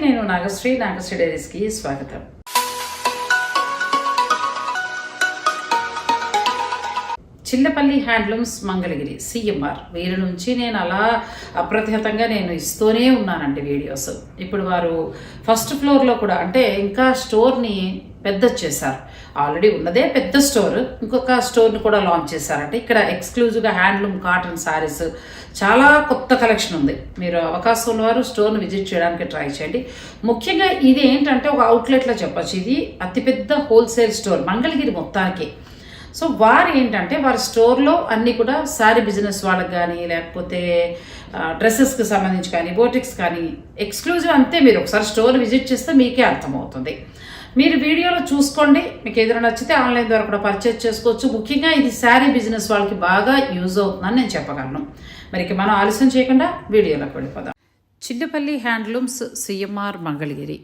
నేను నాగశ్రీ నాగశ్రీ డైరీస్కి స్వాగతం. Chillapalli handlooms Mangalagiri CMR. వీరి నుంచి నేను అలా అప్రతిహతంగా నేను ఇస్తూనే ఉన్నానండి వీడియోస్. ఇప్పుడు వారు ఫస్ట్ ఫ్లోర్లో కూడా అంటే ఇంకా స్టోర్ని పెద్ద చేశారు ఆల్రెడీ ఉన్నదే పెద్ద స్టోర్. ఇంకొక స్టోర్ని కూడా లాంచ్ చేశారంటే. ఇక్కడ ఎక్స్క్లూజివ్గా హ్యాండ్లూమ్ కాటన్ శారీస్ చాలా కొత్త కలెక్షన్ ఉంది. మీరు అవకాశం ఉన్నవారు స్టోర్ని విజిట్ చేయడానికి ట్రై చేయండి. ముఖ్యంగా ఇది ఏంటంటే ఒక అవుట్లెట్లో చెప్పొచ్చు. ఇది అతిపెద్ద హోల్సేల్ స్టోర్ మంగళగిరి మొత్తానికి. సో వారు ఏంటంటే వారి స్టోర్లో అన్నీ కూడా శారీ బిజినెస్ వాళ్ళకి కానీ లేకపోతే డ్రెస్సెస్కి సంబంధించి కానీ బోటిక్స్ కానీ ఎక్స్క్లూజివ్ అంతే మీరు ఒకసారి స్టోర్ విజిట్ చేస్తే మీకే అర్థమవుతుంది. మీరు వీడియోలో చూసుకోండి. మీకు ఏదైనా నచ్చితే ఆన్లైన్ ద్వారా కూడా పర్చేజ్ చేసుకోవచ్చు. ముఖ్యంగా ఇది శారీ బిజినెస్ వాళ్ళకి బాగా యూజ్ అవుతుందని నేను చెప్పగలను. మరి మనం ఆలస్యం చేయకుండా వీడియోలోకి వెళ్ళిపోదాం. Chillapalli handlooms CMR Mangalagiri.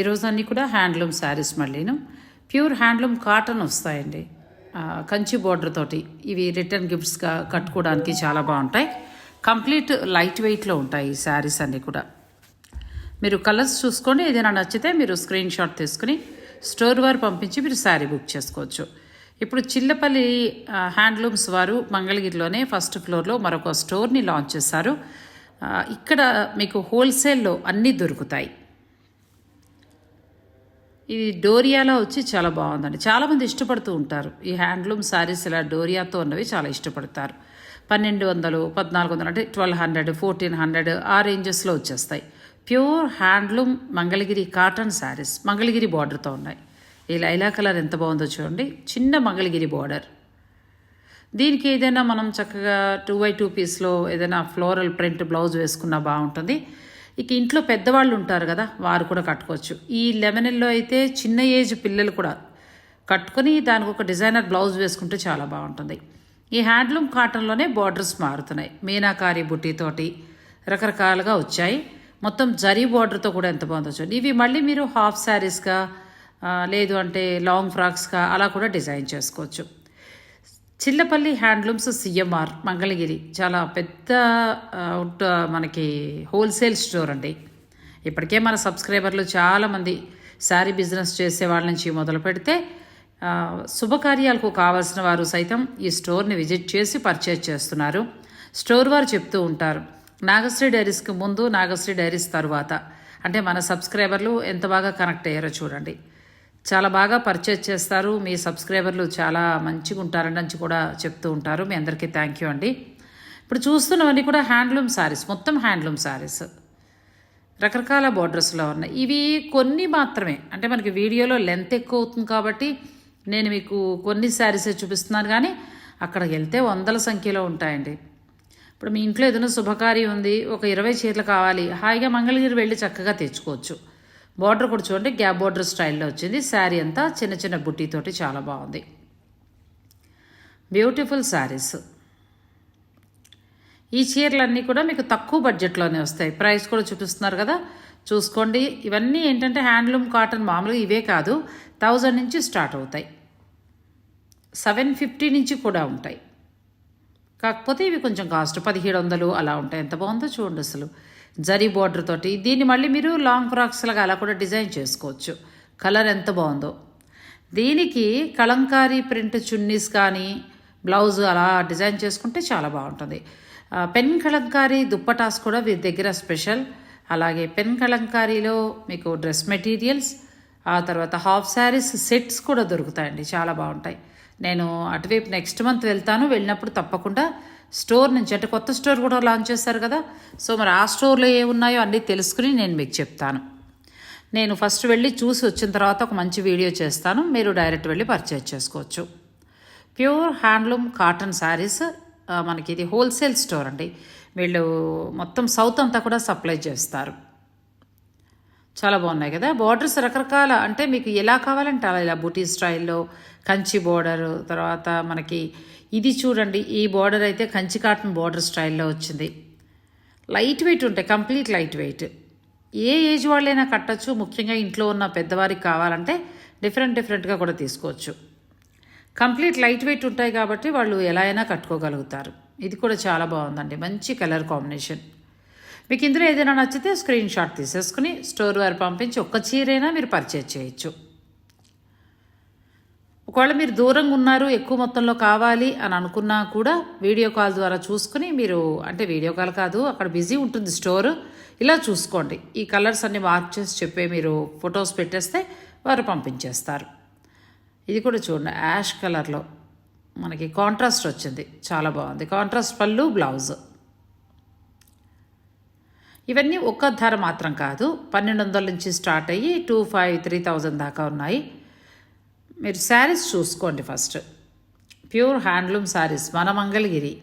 ఈరోజు అన్నీ కూడా హ్యాండ్లూమ్ శారీస్ మళ్ళీను. ప్యూర్ హ్యాండ్లూమ్ కాటన్ వస్తాయండి. కంచి బోర్డర్ తోటి. ఇవి రిటర్న్ గిఫ్ట్స్గా కట్టుకోవడానికి చాలా బాగుంటాయి. కంప్లీట్ లైట్ వెయిట్లో ఉంటాయి ఈ శారీస్ అన్నీ కూడా. మీరు కలర్స్ చూసుకోండి. ఏదైనా నచ్చితే మీరు స్క్రీన్ షాట్ తీసుకుని స్టోర్ వారు పంపించి మీరు శారీ బుక్ చేసుకోవచ్చు. ఇప్పుడు చిల్లపల్లి హ్యాండ్లూమ్స్ వారు మంగళగిరిలోనే ఫస్ట్ ఫ్లోర్లో మరొక స్టోర్ని లాంచ్ చేశారు. ఇక్కడ మీకు హోల్సేల్లో అన్నీ దొరుకుతాయి. ఇది డోరియాలో వచ్చి చాలా బాగుందండి. చాలామంది ఇష్టపడుతూ ఉంటారు. ఈ హ్యాండ్లూమ్ శారీస్ ఇలా డోరియాతో ఉన్నవి చాలా ఇష్టపడతారు. పన్నెండు వందలు పద్నాలుగు వందలు అంటే ట్వెల్వ్ హండ్రెడ్ ఫోర్టీన్ హండ్రెడ్ ఆ రేంజెస్లో వచ్చేస్తాయి. Pure handloom Mangalagiri cotton saris. Mangalagiri బార్డర్తో ఉన్నాయి. ఈ లైలా కలర్ ఎంత బాగుందో చూడండి. చిన్న మంగళగిరి బార్డర్. దీనికి ఏదైనా మనం చక్కగా టూ బై టూ పీస్లో ఏదైనా ఫ్లోరల్ ప్రింట్ బ్లౌజ్ వేసుకున్నా బాగుంటుంది. ఇక ఇంట్లో పెద్దవాళ్ళు ఉంటారు కదా వారు కూడా కట్టుకోవచ్చు. ఈ లెమనెల్లో అయితే చిన్న ఏజ్ పిల్లలు కూడా కట్టుకొని దానికి ఒక డిజైనర్ బ్లౌజ్ వేసుకుంటే చాలా బాగుంటుంది. ఈ హ్యాండ్లూమ్ కాటన్లోనే బార్డర్స్ మారుతున్నాయి. మీనాకారి బుట్టితోటి రకరకాలుగా వచ్చాయి. మొత్తం జరీ బార్డర్తో కూడా ఎంత బాగుందో చూడండి. ఇవి మళ్ళీ మీరు హాఫ్ శారీస్గా లేదు అంటే లాంగ్ ఫ్రాక్స్గా అలా కూడా డిజైన్ చేసుకోవచ్చు. చిల్లపల్లి హ్యాండ్లూమ్స్ సిఎంఆర్ మంగళగిరి చాలా పెద్ద మనకి హోల్సేల్ స్టోర్ అండి. ఇప్పటికే మన సబ్స్క్రైబర్లు చాలామంది శారీ బిజినెస్ చేసే వాళ్ళ నుంచి మొదలు పెడితే శుభకార్యాలకు కావాల్సిన వారు సైతం ఈ స్టోర్ని విజిట్ చేసి పర్చేజ్ చేస్తున్నారు. స్టోర్ వారు చెప్తూ ఉంటారు నాగశ్రీ డైరీస్కి ముందు నాగశ్రీ డైరీస్ తరువాత. అంటే మన సబ్స్క్రైబర్లు ఎంత బాగా కనెక్ట్ అయ్యారో చూడండి. చాలా బాగా పర్చేజ్ చేస్తారు. మీ సబ్స్క్రైబర్లు చాలా మంచిగా ఉంటారని కూడా చెప్తూ ఉంటారు. మీ అందరికీ థ్యాంక్ యూ అండి. ఇప్పుడు చూస్తున్నవన్నీ కూడా హ్యాండ్లూమ్ శారీస్ మొత్తం హ్యాండ్లూమ్ శారీస్ రకరకాల బోర్డర్స్లో ఉన్నాయి. ఇవి కొన్ని మాత్రమే. అంటే మనకి వీడియోలో లెంత్ ఎక్కువ అవుతుంది కాబట్టి నేను మీకు కొన్ని శారీసే చూపిస్తున్నాను. కానీ అక్కడికి వెళ్తే వందల సంఖ్యలో ఉంటాయండి. ఇప్పుడు మీ ఇంట్లో ఏదైనా శుభకార్యం ఉంది ఒక ఇరవై చీరలు కావాలి హాయిగా మంగళగిరి వెళ్ళి చక్కగా తెచ్చుకోవచ్చు. బార్డర్ కూడా చూడండి గ్యాప్ బార్డర్ స్టైల్లో వచ్చింది. శారీ అంతా చిన్న చిన్న బుట్టితోటి చాలా బాగుంది. బ్యూటిఫుల్ శారీస్ ఈ చీరలన్నీ కూడా మీకు తక్కువ బడ్జెట్లోనే వస్తాయి. ప్రైస్ కూడా చూపిస్తున్నారు కదా. చూసుకోండి. ఇవన్నీ ఏంటంటే హ్యాండ్లూమ్ కాటన్ మామూలుగా ఇవే కాదు. థౌజండ్ నుంచి స్టార్ట్ అవుతాయి. సెవెన్ ఫిఫ్టీ నుంచి కూడా ఉంటాయి. కాకపోతే ఇవి కొంచెం కాస్ట్. పదిహేడు వందలు అలా ఉంటాయి. ఎంత బాగుందో చూడండి అసలు. జరీ బార్డర్ తోటి. దీన్ని మళ్ళీ మీరు లాంగ్ ఫ్రాక్స్ లాగా అలా కూడా డిజైన్ చేసుకోవచ్చు. కలర్ ఎంత బాగుందో. దీనికి కలంకారీ ప్రింట్ చున్నీస్ కానీ బ్లౌజ్ అలా డిజైన్ చేసుకుంటే చాలా బాగుంటుంది. పెన్ కలంకారీ దుప్పటాస్ కూడా వీరి దగ్గర స్పెషల్. అలాగే పెన్ కలంకారీలో మీకు డ్రెస్ మెటీరియల్స్ ఆ తర్వాత హాఫ్ శారీస్ సెట్స్ కూడా దొరుకుతాయండి. చాలా బాగుంటాయి. నేను అటువైపు నెక్స్ట్ మంత్ వెళ్తాను. వెళ్ళినప్పుడు తప్పకుండా స్టోర్ నుంచి అంటే కొత్త స్టోర్ కూడా లాంచ్ చేశారు కదా. సో మరి ఆ స్టోర్లో ఏ ఉన్నాయో అన్నీ తెలుసుకుని నేను మీకు చెప్తాను. నేను ఫస్ట్ వెళ్ళి చూసి వచ్చిన తర్వాత ఒక మంచి వీడియో చేస్తాను. మీరు డైరెక్ట్ వెళ్ళి పర్చేజ్ చేసుకోవచ్చు. ప్యూర్ హ్యాండ్లూమ్ కాటన్ శారీస్ మనకి ఇది హోల్సేల్ స్టోర్ అండి. వీళ్ళు మొత్తం సౌత్ అంతా కూడా సప్లై చేస్తారు. చాలా బాగున్నాయి కదా. బార్డర్స్ రకరకాల అంటే మీకు ఎలా కావాలంటే అలా ఇలా బూటీ స్టైల్లో కంచి బోర్డరు తర్వాత మనకి ఇది చూడండి ఈ బోర్డర్ అయితే కంచి కాటన్ బోర్డర్ స్టైల్లో వచ్చింది. లైట్ వెయిట్ ఉంటాయి కంప్లీట్ లైట్ వెయిట్. ఏ ఏజ్ వాళ్ళైనా కట్టచ్చు ముఖ్యంగా ఇంట్లో ఉన్న పెద్దవారికి కావాలంటే డిఫరెంట్ డిఫరెంట్గా కూడా తీసుకోవచ్చు. కంప్లీట్ లైట్ వెయిట్ ఉంటాయి కాబట్టి వాళ్ళు ఎలా అయినా కట్టుకోగలుగుతారు. ఇది కూడా చాలా బాగుందండి మంచి కలర్ కాంబినేషన్. మీకు ఇందులో ఏదైనా నచ్చితే స్క్రీన్ షాట్ తీసేసుకుని స్టోర్ వారు పంపించి ఒక్క చీరైనా మీరు పర్చేజ్ చేయొచ్చు. ఒకవేళ మీరు దూరంగా ఉన్నారు ఎక్కువ మొత్తంలో కావాలి అని అనుకున్నా కూడా వీడియో కాల్ ద్వారా చూసుకుని మీరు అంటే వీడియో కాల్ కాదు అక్కడ బిజీ ఉంటుంది స్టోర్ ఇలా చూసుకోండి. ఈ కలర్స్ అన్ని మార్క్ చేసి చెప్పే మీరు ఫొటోస్ పెట్టేస్తే వారు పంపించేస్తారు. ఇది కూడా చూడండి యాష్ కలర్లో మనకి కాంట్రాస్ట్ వచ్చింది. చాలా బాగుంది. కాంట్రాస్ట్ పళ్ళు బ్లౌజ్. ఇవన్నీ ఒక్క ధర మాత్రం కాదు పన్నెండు వందల నుంచి స్టార్ట్ అయ్యి టూ ఫైవ్ త్రీ థౌజండ్ దాకా ఉన్నాయి. మీరు శారీస్ చూసుకోండి ఫస్ట్. ప్యూర్ హ్యాండ్లూమ్ శారీస్ మన మంగళగిరి.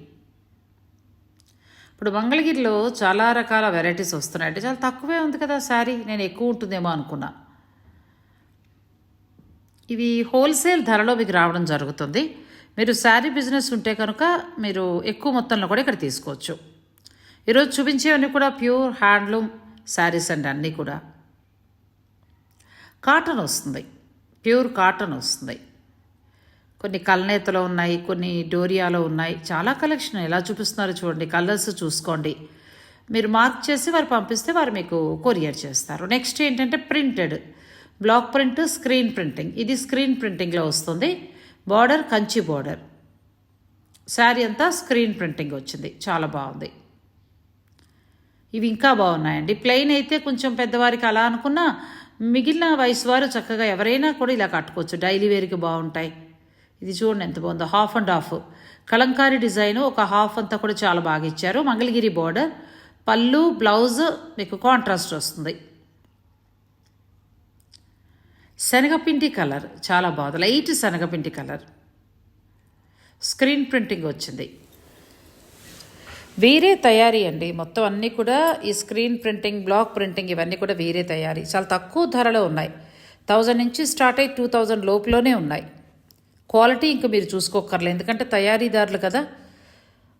ఇప్పుడు మంగళగిరిలో చాలా రకాల వెరైటీస్ వస్తున్నాయి. అంటే చాలా తక్కువే ఉంది కదా శారీ నేను ఎక్కువ ఉంటుందేమో అనుకున్నా. ఇవి హోల్సేల్ ధరలో మీకు రావడం జరుగుతుంది. మీరు శారీ బిజినెస్ ఉంటే కనుక మీరు ఎక్కువ మొత్తంలో కూడా ఇక్కడ తీసుకోవచ్చు. ఈరోజు చూపించేవన్నీ కూడా ప్యూర్ హ్యాండ్లూమ్ శారీస్ అండి అన్నీ కూడా. కాటన్ వస్తుంది. ప్యూర్ కాటన్ వస్తుంది. కొన్ని కల్నేతలో ఉన్నాయి కొన్ని డోరియాలో ఉన్నాయి. చాలా కలెక్షన్ ఎలా చూపిస్తున్నారు చూడండి కలర్స్ చూసుకోండి. మీరు మార్క్ చేసి వారు పంపిస్తే వారు మీకు కొరియర్ చేస్తారు. నెక్స్ట్ ఏంటంటే printed. Block print screen printing. ఇది స్క్రీన్ ప్రింటింగ్లో వస్తుంది. Border Kanchi border. శారీ అంతా స్క్రీన్ ప్రింటింగ్ వచ్చింది. చాలా బాగుంది. ఇవి ఇంకా బాగున్నాయండి. ప్లెయిన్ అయితే కొంచెం పెద్దవారికి అలా అనుకున్నా మిగిలిన వయసు వారు చక్కగా ఎవరైనా కూడా ఇలా కట్టుకోవచ్చు. డైలీ వేర్కి బాగుంటాయి. ఇది చూడండి ఎంత బాగుందో. Half and half. Kalamkari design ఒక హాఫ్ అంతా కూడా చాలా బాగా ఇచ్చారు. మంగళగిరి బార్డర్. పళ్ళు బ్లౌజ్ మీకు కాంట్రాస్ట్ వస్తుంది. శనగపిండి కలర్. చాలా బాగుంది. లైట్ శనగపిండి కలర్. స్క్రీన్ ప్రింటింగ్ వచ్చింది. వేరే తయారీ అండి. మొత్తం అన్నీ కూడా ఈ స్క్రీన్ ప్రింటింగ్ బ్లాక్ ప్రింటింగ్ ఇవన్నీ కూడా వేరే తయారీ. చాలా తక్కువ ధరలో ఉన్నాయి. థౌజండ్ నుంచి స్టార్ట్ అయ్యి టూ థౌజండ్ లోపులోనే ఉన్నాయి. క్వాలిటీ ఇంకా మీరు చూసుకోకర్లేదు ఎందుకంటే తయారీదారులు కదా.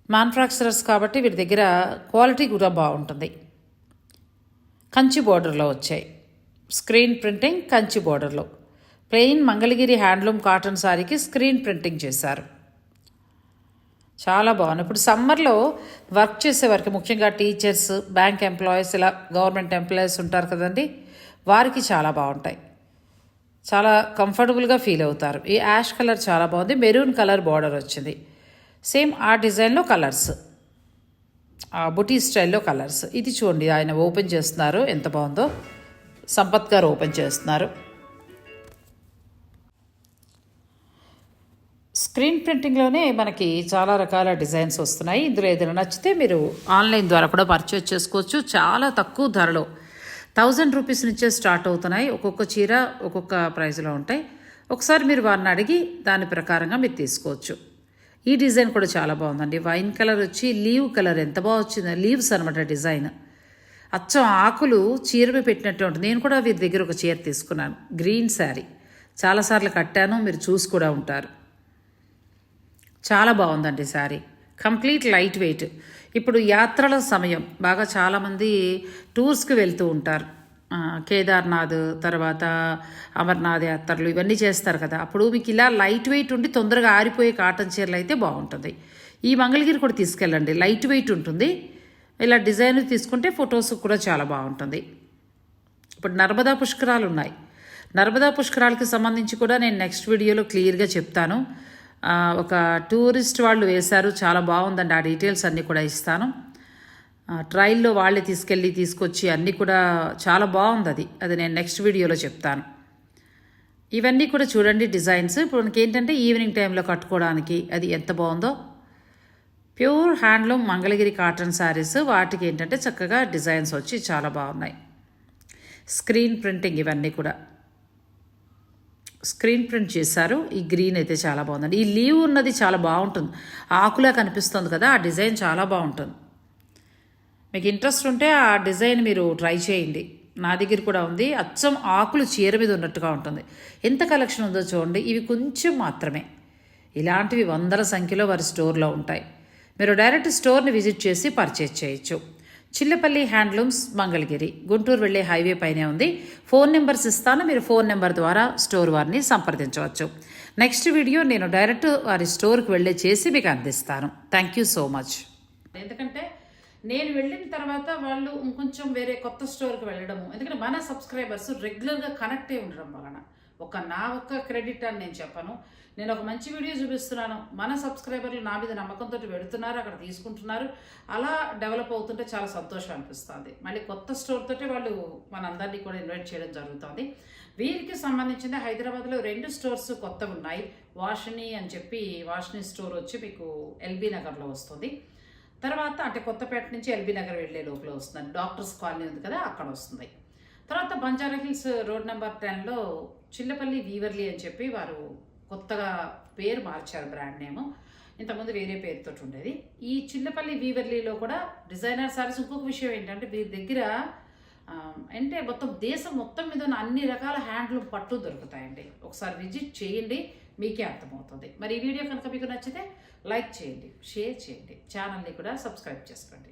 మ్యానుఫ్యాక్చరర్స్ కాబట్టి వీరి దగ్గర క్వాలిటీ కూడా బాగుంటుంది. కంచి బోర్డర్లో వచ్చాయి. స్క్రీన్ ప్రింటింగ్ కంచి బోర్డర్లో. ప్లెయిన్ మంగళగిరి హ్యాండ్లూమ్ కాటన్ శారీకి స్క్రీన్ ప్రింటింగ్ చేశారు. చాలా బాగుంది. ఇప్పుడు సమ్మర్లో వర్క్ చేసేవారికి ముఖ్యంగా టీచర్స్ బ్యాంక్ ఎంప్లాయీస్ ఇలా గవర్నమెంట్ ఎంప్లాయీస్ ఉంటారు కదండి వారికి చాలా బాగుంటాయి. చాలా కంఫర్టబుల్గా ఫీల్ అవుతారు. ఈ యాష్ కలర్ చాలా బాగుంది మెరూన్ కలర్ బార్డర్ వచ్చింది. సేమ్ ఆ డిజైన్లో కలర్స్ ఆ బుటీ స్టైల్లో కలర్స్. ఇది చూడండి ఆయన ఓపెన్ చేస్తున్నారు ఎంత బాగుందో. సంపత్ గారు ఓపెన్ చేస్తున్నారు. స్క్రీన్ ప్రింటింగ్లోనే మనకి చాలా రకాల డిజైన్స్ వస్తున్నాయి. ఇందులో ఏదైనా నచ్చితే మీరు ఆన్లైన్ ద్వారా కూడా పర్చేజ్ చేసుకోవచ్చు. చాలా తక్కువ ధరలో. థౌజండ్ రూపీస్ నుంచే స్టార్ట్ అవుతున్నాయి. ఒక్కొక్క చీర ఒక్కొక్క ప్రైస్లో ఉంటాయి. ఒకసారి మీరు వారిని అడిగి దాని ప్రకారంగా మీరు తీసుకోవచ్చు. ఈ డిజైన్ కూడా చాలా బాగుందండి. వైన్ కలర్ వచ్చి లీవ్ కలర్. ఎంత బాగా లీవ్స్ అనమాట డిజైన్. అచ్చం ఆకులు చీరపై పెట్టినట్టు ఉంటుంది. నేను కూడా వీరి దగ్గర ఒక చీర తీసుకున్నాను. గ్రీన్ శారీ. చాలాసార్లు కట్టాను. మీరు చూసి కూడా ఉంటారు. చాలా బాగుందండి శారీ. Complete light wait. ఇప్పుడు యాత్రల సమయం. బాగా చాలామంది టూర్స్కి వెళ్తూ ఉంటారు. కేదార్నాథ్ తర్వాత అమర్నాథ్ యాత్రలు ఇవన్నీ చేస్తారు కదా. అప్పుడు మీకు ఇలా లైట్ వెయిట్ ఉండి తొందరగా ఆరిపోయే కాటన్ చీరలు అయితే బాగుంటుంది. ఈ మంగళగిరి కూడా తీసుకెళ్ళండి. లైట్ వెయిట్ ఉంటుంది. ఇలా డిజైన్ తీసుకుంటే ఫొటోస్ కూడా చాలా బాగుంటుంది. ఇప్పుడు నర్మదా పుష్కరాలు ఉన్నాయి. నర్మదా పుష్కరాలకి సంబంధించి కూడా నేను నెక్స్ట్ వీడియోలో క్లియర్గా చెప్తాను. ఒక టూరిస్ట్ వాళ్ళు వేశారు. చాలా బాగుందండి. ఆ డీటెయిల్స్ అన్నీ కూడా ఇస్తాను. ట్రైల్లో వాళ్ళే తీసుకెళ్ళి తీసుకొచ్చి అన్నీ కూడా చాలా బాగుంది అది అది నేను నెక్స్ట్ వీడియోలో చెప్తాను. ఇవన్నీ కూడా చూడండి డిజైన్స్. ఇప్పుడు మనకి ఏంటంటే ఈవినింగ్ టైంలో కట్టుకోవడానికి అది ఎంత బాగుందో. Pure handloom Mangalagiri cotton saris. వాటికి ఏంటంటే చక్కగా డిజైన్స్ వచ్చి చాలా బాగున్నాయి. స్క్రీన్ ప్రింటింగ్ ఇవన్నీ కూడా. స్క్రీన్ ప్రింట్ చేశారు. ఈ గ్రీన్ అయితే చాలా బాగుందండి. ఈ లీవ్ ఉన్నది చాలా బాగుంటుంది. ఆకులా కనిపిస్తుంది కదా ఆ డిజైన్ చాలా బాగుంటుంది. మీకు ఇంట్రెస్ట్ ఉంటే ఆ డిజైన్ మీరు ట్రై చేయండి. నా దగ్గర కూడా ఉంది. అచ్చం ఆకులు చీర మీద ఉన్నట్టుగా ఉంటుంది. ఎంత కలెక్షన్ ఉందో చూడండి. ఇవి కొంచెం మాత్రమే. ఇలాంటివి వందల సంఖ్యలో వారి స్టోర్లో ఉంటాయి. మీరు డైరెక్ట్ స్టోర్ని విజిట్ చేసి పర్చేజ్ చేయొచ్చు. చిల్లపల్లి హ్యాండ్లూమ్స్ మంగళగిరి. గుంటూరు వెళ్ళే హైవే పైనే ఉంది. ఫోన్ నెంబర్స్ ఇస్తాను. మీరు ఫోన్ నెంబర్ ద్వారా స్టోర్ వారిని సంప్రదించవచ్చు. నెక్స్ట్ వీడియో నేను డైరెక్ట్ వారి స్టోర్కి వెళ్ళే చేసి మీకు అందిస్తాను. Thank you so much. ఎందుకంటే నేను వెళ్ళిన తర్వాత వాళ్ళు ఇంకొంచెం వేరే కొత్త స్టోర్కి వెళ్ళడము. ఎందుకంటే మన సబ్స్క్రైబర్స్ రెగ్యులర్గా కనెక్ట్ అయి ఉండడం వలన. ఒక నా ఒక్క క్రెడిట్ అని నేను చెప్పను. నేను ఒక మంచి వీడియో చూపిస్తున్నాను. మన సబ్స్క్రైబర్లు నా మీద నమ్మకంతో పెడుతున్నారు అక్కడ తీసుకుంటున్నారు. అలా డెవలప్ అవుతుంటే చాలా సంతోషం అనిపిస్తుంది. మళ్ళీ కొత్త స్టోర్ తోటి వాళ్ళు మనందరినీ కూడా ఇన్వైట్ చేయడం జరుగుతుంది. వీరికి సంబంధించిన హైదరాబాద్లో రెండు స్టోర్స్ కొత్తవి ఉన్నాయి. వాషిని అని చెప్పి వాషిని స్టోర్ వచ్చి మీకు ఎల్బీ నగర్లో వస్తుంది. తర్వాత అంటే కొత్తపేట నుంచి ఎల్బీ నగర్ వెళ్ళే లోపల వస్తుంది. డాక్టర్స్ కాలనీ ఉంది కదా అక్కడ వస్తుంది. తర్వాత బంజారా హిల్స్ రోడ్ నెంబర్ టెన్లో చిల్లపల్లి వీవర్లీ అని చెప్పి వారు కొత్తగా పేరు మార్చారు బ్రాండ్ నేమ్. ఇంతకుముందు వేరే పేరుతో ఉండేది. ఈ చిల్లపల్లి వీవర్లీలో కూడా డిజైనర్ సారీస్ ఇంకొక విషయం ఏంటంటే వీరి దగ్గర అంటే మొత్తం దేశం మొత్తం మీద ఉన్న అన్ని రకాల హ్యాండ్లూమ్ పట్టు దొరుకుతాయండి. ఒకసారి విజిట్ చేయండి మీకే అర్థమవుతుంది. మరి ఈ వీడియో కనుక మీకు నచ్చితే లైక్ చేయండి షేర్ చేయండి. ఛానల్ని కూడా సబ్స్క్రైబ్ చేసుకోండి.